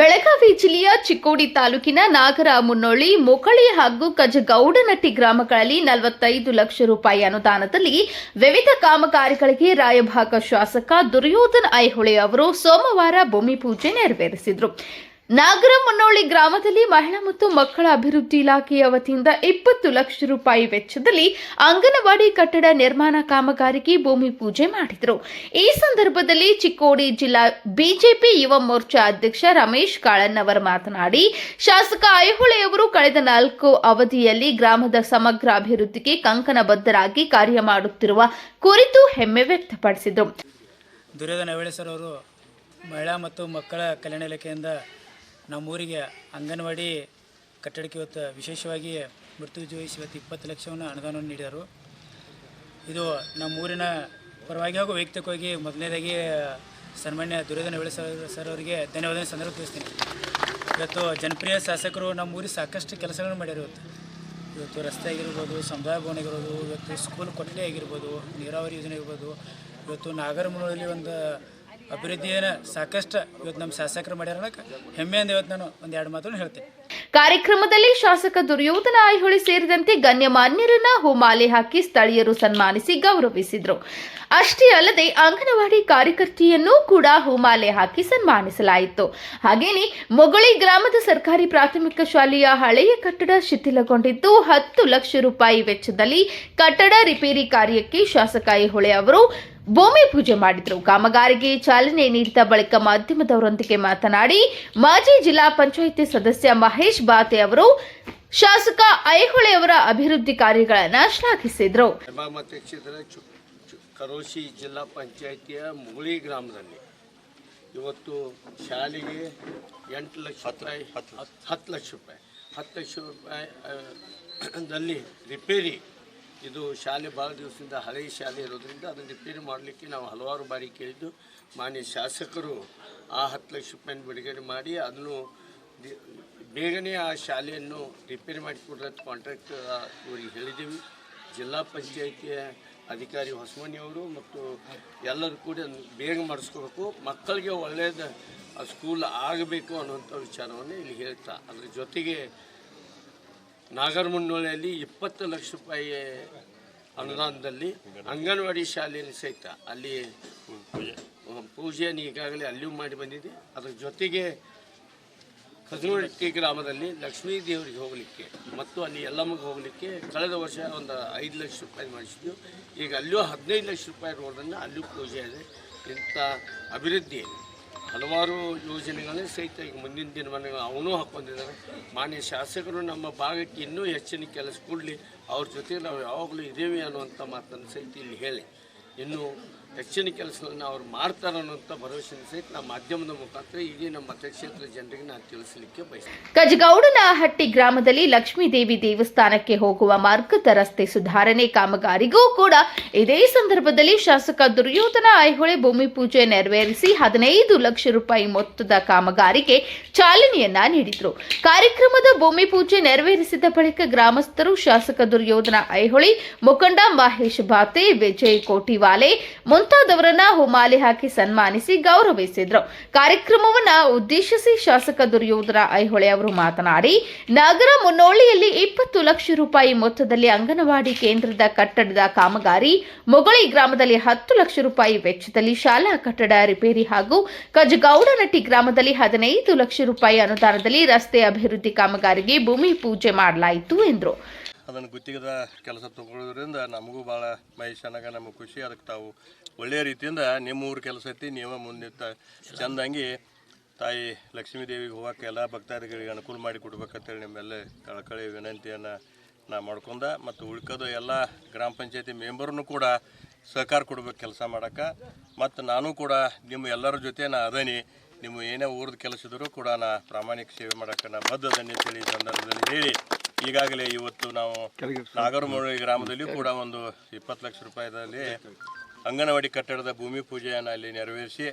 ಬೆಳಗಾವಿ ಜಿಲ್ಲೆಯ ಚಿಕ್ಕೋಡಿ ತಾಲೂಕಿನ ನಾಗರ ಮುನ್ನೋಳಿ ಮೊಕಳಿ ಹಾಗೂ ಕಜಗೌಡನಟ್ಟಿ ಗ್ರಾಮಗಳಲ್ಲಿ ನಲವತ್ತೈದು ಲಕ್ಷ ರೂಪಾಯಿ ಅನುದಾನದಲ್ಲಿ ವಿವಿಧ ಕಾಮಗಾರಿಗಳಿಗೆ ರಾಯಭಾಗ ಶಾಸಕ ದುರ್ಯೋಧನ್ ಐಹೊಳೆ ಅವರು ಸೋಮವಾರ ಭೂಮಿ ಪೂಜೆ ನೆರವೇರಿಸಿದರು. ನಾಗರ ಮುನ್ನೋಳಿ ಗ್ರಾಮದಲ್ಲಿ ಮಹಿಳಾ ಮತ್ತು ಮಕ್ಕಳ ಅಭಿವೃದ್ಧಿ ಇಲಾಖೆಯ ವತಿಯಿಂದ ಇಪ್ಪತ್ತು ಲಕ್ಷ ರೂಪಾಯಿ ವೆಚ್ಚದಲ್ಲಿ ಅಂಗನವಾಡಿ ಕಟ್ಟಡ ನಿರ್ಮಾಣ ಕಾಮಗಾರಿಗೆ ಭೂಮಿ ಪೂಜೆ ಮಾಡಿದರು. ಈ ಸಂದರ್ಭದಲ್ಲಿ ಚಿಕ್ಕೋಡಿ ಜಿಲ್ಲಾ ಬಿಜೆಪಿ ಯುವ ಮೋರ್ಚಾ ಅಧ್ಯಕ್ಷ ರಮೇಶ್ ಕಾಳನ್ ಅವರು ಮಾತನಾಡಿ, ಶಾಸಕ ಐಹೊಳೆ ಅವರು ಕಳೆದ ನಾಲ್ಕು ಅವಧಿಯಲ್ಲಿ ಗ್ರಾಮದ ಸಮಗ್ರ ಅಭಿವೃದ್ಧಿಗೆ ಕಂಕಣಬದ್ಧರಾಗಿ ಕಾರ್ಯ ಮಾಡುತ್ತಿರುವ ಕುರಿತು ಹೆಮ್ಮೆ ವ್ಯಕ್ತಪಡಿಸಿದರು. ಮಹಿಳಾ ಮತ್ತು ಮಕ್ಕಳ ಕಲ್ಯಾಣ ಇಲಾಖೆಯಿಂದ ನಮ್ಮೂರಿಗೆ ಅಂಗನವಾಡಿ ಕಟ್ಟಡಕ್ಕೆ ಇವತ್ತು ವಿಶೇಷವಾಗಿ ಮೃತ್ಯು ವಹಿಸಿ ಇವತ್ತು ಇಪ್ಪತ್ತು ಲಕ್ಷವನ್ನು ಅನುದಾನವನ್ನು ನೀಡಿದರು. ಇದು ನಮ್ಮೂರಿನ ಪರವಾಗಿ ಹಾಗೂ ವೈಯಕ್ತಿಕವಾಗಿ ಮೊದಲನೇದಾಗಿ ಸನ್ಮಾನ್ಯ ದುರ್ಯೋಧನ ನವಳೆ ಸರ್ ಅವರಿಗೆ ಧನ್ಯವಾದ ಸಂದರ್ಭ ತಿಳಿಸ್ತೀನಿ. ಇವತ್ತು ಜನಪ್ರಿಯ ಶಾಸಕರು ನಮ್ಮ ಸಾಕಷ್ಟು ಕೆಲಸಗಳನ್ನು ಮಾಡ್ಯಾರ ಇವತ್ತು ಇವತ್ತು ರಸ್ತೆ ಆಗಿರ್ಬೋದು, ಸಮುದಾಯ ಭವನ ಆಗಿರ್ಬೋದು, ಇವತ್ತು ಸ್ಕೂಲ್ ಕೊಠಡಿ ಆಗಿರ್ಬೋದು, ನೀರಾವರಿ ಯೋಜನೆ ಆಗಿರ್ಬೋದು, ಇವತ್ತು ನಾಗರಮೂಲದಲ್ಲಿ ಒಂದು ಅಭಿವೃದ್ಧಿಯನ್ನು ಸಾಕಷ್ಟು ಇವತ್ತು ನಮ್ಮ ಶಾಸಕರು ಮಾಡ್ಯಾರ ಹೆಮ್ಮೆಯಿಂದ ಇವತ್ತು ನಾನು ಒಂದು ಎರಡು ಮಾತನ್ನು ಹೇಳ್ತೀನಿ. ಕಾರ್ಯಕ್ರಮದಲ್ಲಿ ಶಾಸಕ ದುರ್ಯೋಧನ ಐಹೊಳಿ ಸೇರಿದಂತೆ ಗಣ್ಯಮಾನ್ಯರನ್ನ ಹೂಮಾಲೆ ಹಾಕಿ ಸ್ಥಳೀಯರು ಸನ್ಮಾನಿಸಿ ಗೌರವಿಸಿದ್ರು. ಅಷ್ಟೇ ಅಲ್ಲದೆ ಅಂಗನವಾಡಿ ಕಾರ್ಯಕರ್ತೆಯನ್ನು ಕೂಡ ಹೂಮಾಲೆ ಹಾಕಿ ಸನ್ಮಾನಿಸಲಾಯಿತು. ಹಾಗೇನೆ ಮೊಗಳಿ ಗ್ರಾಮದ ಸರ್ಕಾರಿ ಪ್ರಾಥಮಿಕ ಶಾಲೆಯ ಹಳೆಯ ಕಟ್ಟಡ ಶಿಥಿಲಗೊಂಡಿದ್ದು ಹತ್ತು ಲಕ್ಷ ರೂಪಾಯಿ ವೆಚ್ಚದಲ್ಲಿ ಕಟ್ಟಡ ರಿಪೇರಿ ಕಾರ್ಯಕ್ಕೆ ಶಾಸಕ ಐಹೊಳೆ ಅವರು ಭೂಮಿ ಪೂಜೆ ಮಾಡಿದರು. ಕಾಮಗಾರಿಗೆ ಚಾಲನೆ ನೀಡಿದ ಬಳಿಕ ಮಾಧ್ಯಮದವರೊಂದಿಗೆ ಮಾತನಾಡಿ ಮಾಜಿ ಜಿಲ್ಲಾ ಪಂಚಾಯಿತಿ ಸದಸ್ಯ ಮಹೇಶ್ ಬಾತೆ ಅವರು ಶಾಸಕ ಐಹೊಳೆ ಅವರ ಅಭಿವೃದ್ಧಿ ಕಾರ್ಯಗಳನ್ನು ಶ್ಲಾಘಿಸಿದರು. ಕರೋಶಿ ಜಿಲ್ಲಾ ಪಂಚಾಯಿತಿಯ ಮುಗುಳಿ ಗ್ರಾಮದಲ್ಲಿ ಇವತ್ತು ಶಾಲೆಗೆ ಎಂಟು ಲಕ್ಷ ರೂಪಾಯಿ ಹತ್ತು ಲಕ್ಷ. ರೂಪಾಯಿ ಹತ್ತು ಲಕ್ಷ ರೂಪಾಯಿ ದಲ್ಲಿ ರಿಪೇರಿ ಇದು ಶಾಲೆ ಭಾಳ ದಿವಸದಿಂದ ಹಳೆಯ ಶಾಲೆ ಇರೋದ್ರಿಂದ ಅದನ್ನು ರಿಪೇರಿ ಮಾಡಲಿಕ್ಕೆ ನಾವು ಹಲವಾರು ಬಾರಿ ಕೇಳಿದ್ದು. ಮಾನ್ಯ ಶಾಸಕರು ಆ ಹತ್ತು ಲಕ್ಷ ರೂಪಾಯಿನ ಬಿಡುಗಡೆ ಮಾಡಿ ಅದನ್ನು ಬೇಗನೆ ಆ ಶಾಲೆಯನ್ನು ರಿಪೇರಿ ಮಾಡಿಕೊಡ್ರಂತ ಕಾಂಟ್ರಾಕ್ಟ್ ಇವರಿಗೆ ಹೇಳಿದ್ದೀವಿ. ಜಿಲ್ಲಾ ಪಂಚಾಯಿತಿಯ ಅಧಿಕಾರಿ ಹೊಸಮನಿಯವರು ಮತ್ತು ಎಲ್ಲರೂ ಕೂಡ ಬೇಗ ಮಾಡಿಸ್ಕೋಬೇಕು. ಮಕ್ಕಳಿಗೆ ಒಳ್ಳೆಯದು ಸ್ಕೂಲ್ ಆಗಬೇಕು ಅನ್ನುವಂಥ ವಿಚಾರವನ್ನು ಇಲ್ಲಿ ಹೇಳ್ತಾ, ಅದ್ರ ಜೊತೆಗೆ ನಾಗರಮುನ್ನೋಳಿಯಲ್ಲಿ ಇಪ್ಪತ್ತು ಲಕ್ಷ ರೂಪಾಯಿ ಅನುದಾನದಲ್ಲಿ ಅಂಗನವಾಡಿ ಶಾಲೆಯಲ್ಲಿ ಸಹಿತ ಅಲ್ಲಿ ಪೂಜೆಯನ್ನು ಈಗಾಗಲೇ ಅಲ್ಲಿಯೂ ಮಾಡಿ ಬಂದಿದೆ. ಅದರ ಜೊತೆಗೆ ಕಜನಟ್ಟಿ ಗ್ರಾಮದಲ್ಲಿ ಲಕ್ಷ್ಮೀ ದೇವರಿಗೆ ಹೋಗಲಿಕ್ಕೆ ಮತ್ತು ಅಲ್ಲಿ ಎಲ್ಲಮ್ಮಗೆ ಹೋಗಲಿಕ್ಕೆ ಕಳೆದ ವರ್ಷ ಒಂದು ಐದು ಲಕ್ಷ ರೂಪಾಯಿ ಮಾಡಿಸಿದ್ವಿ. ಈಗ ಅಲ್ಲಿಯೂ ಹದಿನೈದು ಲಕ್ಷ ರೂಪಾಯಿ ರೋಡನ್ನು ಅಲ್ಲಿಯೂ ಪೂಜೆ ಇದೆ. ಇಂಥ ಅಭಿವೃದ್ಧಿ ಹಲವಾರು ಯೋಜನೆಗಳನ್ನು ಸಹಿತ ಈಗ ಮುಂದಿನ ದಿನಮಾನಗಳು ಅವನು ಹಾಕ್ಕೊಂಡಿದ್ದಾರೆ. ಮಾನ್ಯ ಶಾಸಕರು ನಮ್ಮ ಭಾಗಕ್ಕೆ ಇನ್ನೂ ಹೆಚ್ಚಿನ ಕೆಲಸ ಕೊಡಲಿ. ಅವ್ರ ಜೊತೆ ನಾವು ಯಾವಾಗಲೂ ಇದ್ದೇವೆ ಅನ್ನುವಂಥ ಮಾತನ್ನು ಸಹಿತ ಇಲ್ಲಿ ಹೇಳಿ. ಇನ್ನು ಹೆಚ್ಚಿನ ಕೆಲಸಗಳನ್ನು ಅವ್ರು ಮಾಡ್ತಾರೆ ಅನ್ನೋಂಥ ಭರವಸೆ ಸಹಿತ ನಮ್ಮ ಮಾಧ್ಯಮದ ಮುಖಾಂತರ ಇಡೀ ನಮ್ಮ ಮತಕ್ಷೇತ್ರದ ಜನರಿಗೆ ನಾನು ತಿಳಿಸಲಿಕ್ಕೆ ಬಯಸ್ತೇನೆ. ಕಜಗೌಡನ ಹಟ್ಟಿ ಗ್ರಾಮದಲ್ಲಿ ಲಕ್ಷ್ಮೀದೇವಿ ದೇವಸ್ಥಾನಕ್ಕೆ ಹೋಗುವ ಮಾರ್ಗದ ರಸ್ತೆ ಸುಧಾರಣೆ ಕಾಮಗಾರಿಗೂ ಕೂಡ ಇದೇ ಸಂದರ್ಭದಲ್ಲಿ ಶಾಸಕ ದುರ್ಯೋಧನ ಐಹೊಳೆ ಭೂಮಿ ಪೂಜೆ ನೆರವೇರಿಸಿ ಹದಿನೈದು ಲಕ್ಷ ರೂಪಾಯಿ ಮೊತ್ತದ ಕಾಮಗಾರಿಗೆ ಚಾಲನೆಯನ್ನ ನೀಡಿದರು. ಕಾರ್ಯಕ್ರಮದ ಭೂಮಿ ಪೂಜೆ ನೆರವೇರಿಸಿದ ಬಳಿಕ ಗ್ರಾಮಸ್ಥರು ಶಾಸಕ ದುರ್ಯೋಧನ ಐಹೊಳೆ, ಮುಖಂಡ ಮಹೇಶ್ ಬಾತೆ ವಿಜಯ್ ಕೋಟಿವಾಲೆ ಮುಂತಾದವರನ್ನ ಹುಮಾಲೆ ಹಾಕಿ ಸನ್ಮಾನಿಸಿ ಗೌರವಿಸಿದ್ರು. ಕಾರ್ಯಕ್ರಮವನ್ನ ಉದ್ದೇಶಿಸಿ ಶಾಸಕ ದುರ್ಯೋಧನ ಐಹೊಳೆ ಅವರು ಮಾತನಾಡಿ, ನಗರ ಮುನ್ನೋಳಿಯಲ್ಲಿ ಇಪ್ಪತ್ತು ಲಕ್ಷ ರೂಪಾಯಿ ಮೊತ್ತದಲ್ಲಿ ಅಂಗನವಾಡಿ ಕೇಂದ್ರದ ಕಟ್ಟಡದ ಕಾಮಗಾರಿ, ಮೊಗಳಿ ಗ್ರಾಮದಲ್ಲಿ ಹತ್ತು ಲಕ್ಷ ರೂಪಾಯಿ ವೆಚ್ಚದಲ್ಲಿ ಶಾಲಾ ಕಟ್ಟಡ ರಿಪೇರಿ ಹಾಗೂ ಕಜಗೌಡನಟ್ಟಿ ಗ್ರಾಮದಲ್ಲಿ ಹದಿನೈದು ಲಕ್ಷ ರೂಪಾಯಿ ಅನುದಾನದಲ್ಲಿ ರಸ್ತೆ ಅಭಿವೃದ್ಧಿ ಕಾಮಗಾರಿಗೆ ಭೂಮಿ ಪೂಜೆ ಮಾಡಲಾಯಿತು ಎಂದರು. ಅದನ್ನು ಗುತ್ತಿಗೆದ ಕೆಲಸ ತಗೊಳ್ಳೋದ್ರಿಂದ ನಮಗೂ ಭಾಳ ಮಹೇಶನಾಗ ನಮಗೆ ಖುಷಿ ಅದಕ್ಕೆ ತಾವು ಒಳ್ಳೆಯ ರೀತಿಯಿಂದ ನಿಮ್ಮ ಊರು ಕೆಲಸ ಐತಿ, ನೀವು ಮುಂದಿತ್ತ ಚಂದಂಗಿ ತಾಯಿ ಲಕ್ಷ್ಮೀ ದೇವಿಗೆ ಹೋಗಕ್ಕೆ ಎಲ್ಲ ಭಕ್ತಾದಿಗಳಿಗೆ ಅನುಕೂಲ ಮಾಡಿ ಕೊಡ್ಬೇಕಂತೇಳಿ ನಿಮ್ಮೆಲ್ಲ ಕಳಕಳಿ ವಿನಂತಿಯನ್ನು ನಾ ಮಾಡ್ಕೊಂಡ ಮತ್ತು ಉಳ್ಕೋದು ಎಲ್ಲ ಗ್ರಾಮ ಪಂಚಾಯತಿ ಮೆಂಬರ್ನು ಕೂಡ ಸಹಕಾರ ಕೊಡ್ಬೇಕು ಕೆಲಸ ಮಾಡೋಕ್ಕೆ ಮತ್ತು ನಾನು ಕೂಡ ನಿಮ್ಮ ಎಲ್ಲರ ಜೊತೆ ನಾ ಅದನಿ. ನಿಮ್ಮ ಏನೇ ಊರದ ಕೆಲಸ ಇದ್ದರೂ ಕೂಡ ನಾ ಪ್ರಾಮಾಣಿಕ ಸೇವೆ ಮಾಡೋಕ್ಕೆ ನಾ ಬದ್ಧದನ್ನೇ ತಿಳಿ ಸಂದರ್ಭದಲ್ಲಿ ಹೇಳಿ. ಈಗಾಗಲೇ ಇವತ್ತು ನಾವು ನಾಗರಮೂಳಿ ಗ್ರಾಮದಲ್ಲಿ ಕೂಡ ಒಂದು ಇಪ್ಪತ್ತು ಲಕ್ಷ ರೂಪಾಯಿದಲ್ಲಿ ಅಂಗನವಾಡಿ ಕಟ್ಟಡದ ಭೂಮಿ ಪೂಜೆಯನ್ನು ಅಲ್ಲಿ ನೆರವೇರಿಸಿ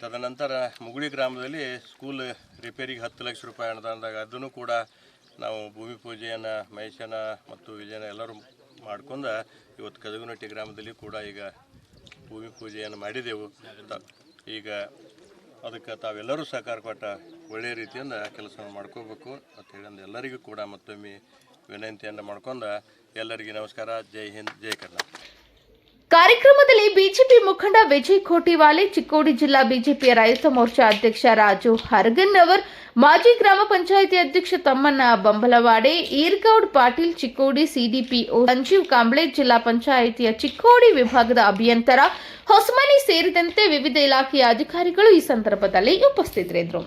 ತದನಂತರ ಮುಗುಳಿ ಗ್ರಾಮದಲ್ಲಿ ಸ್ಕೂಲ್ ರಿಪೇರಿಗೆ ಹತ್ತು ಲಕ್ಷ ರೂಪಾಯಿ ಅನುದಾನದಾಗ ಅದನ್ನು ಕೂಡ ನಾವು ಭೂಮಿ ಪೂಜೆಯನ್ನು ಮಹೇಶನ ಮತ್ತು ವಿಜಯನ ಎಲ್ಲರೂ ಮಾಡ್ಕೊಂಡು ಇವತ್ತು ಕದಗುನಟ್ಟಿ ಗ್ರಾಮದಲ್ಲಿ ಕೂಡ ಈಗ ಭೂಮಿ ಪೂಜೆಯನ್ನು ಮಾಡಿದೆವು. ಈಗ ಅದಕ್ಕೆ ತಾವೆಲ್ಲರೂ ಸಹಕಾರ ಕೊಟ್ಟ ಒಳ್ಳೆಯ ರೀತಿಯಿಂದ ಕೆಲಸವನ್ನು ಮಾಡ್ಕೋಬೇಕು ಅಂತ ಹೇಳಿ ಎಲ್ಲರಿಗೂ ಕೂಡ ಮತ್ತೊಮ್ಮೆ ವಿನಂತಿಯನ್ನು ಮಾಡ್ಕೊಂಡು ಎಲ್ಲರಿಗೂ ನಮಸ್ಕಾರ. ಜೈ ಹಿಂದ್, ಜೈ ಕರ್ನಾಟಕ. ಕಾರ್ಯಕ್ರಮದಲ್ಲಿ ಬಿಜೆಪಿ ಮುಖಂಡ ವಿಜಯ್ ಕೋಟಿವಾಲೆ, ಚಿಕ್ಕೋಡಿ ಜಿಲ್ಲಾ ಬಿಜೆಪಿಯ ರೈತ ಮೋರ್ಚಾ ಅಧ್ಯಕ್ಷ ರಾಜು ಹರ್ಗನ್ ಅವರ್, ಮಾಜಿ ಗ್ರಾಮ ಪಂಚಾಯಿತಿ ಅಧ್ಯಕ್ಷ ತಮ್ಮಣ್ಣ ಬಂಬಲವಾಡೆ, ಈರ್ಗೌಡ್ ಪಾಟೀಲ್, ಚಿಕ್ಕೋಡಿ ಸಿಡಿಪಿಒ ಸಂಜೀವ್ ಕಾಂಬ್ಳೆ, ಜಿಲ್ಲಾ ಪಂಚಾಯಿತಿಯ ಚಿಕ್ಕೋಡಿ ವಿಭಾಗದ ಅಭಿಯಂತರ ಹೊಸಮನಿ ಸೇರಿದಂತೆ ವಿವಿಧ ಇಲಾಖೆಯ ಅಧಿಕಾರಿಗಳು ಈ ಸಂದರ್ಭದಲ್ಲಿ ಉಪಸ್ಥಿತರಿದ್ದರು.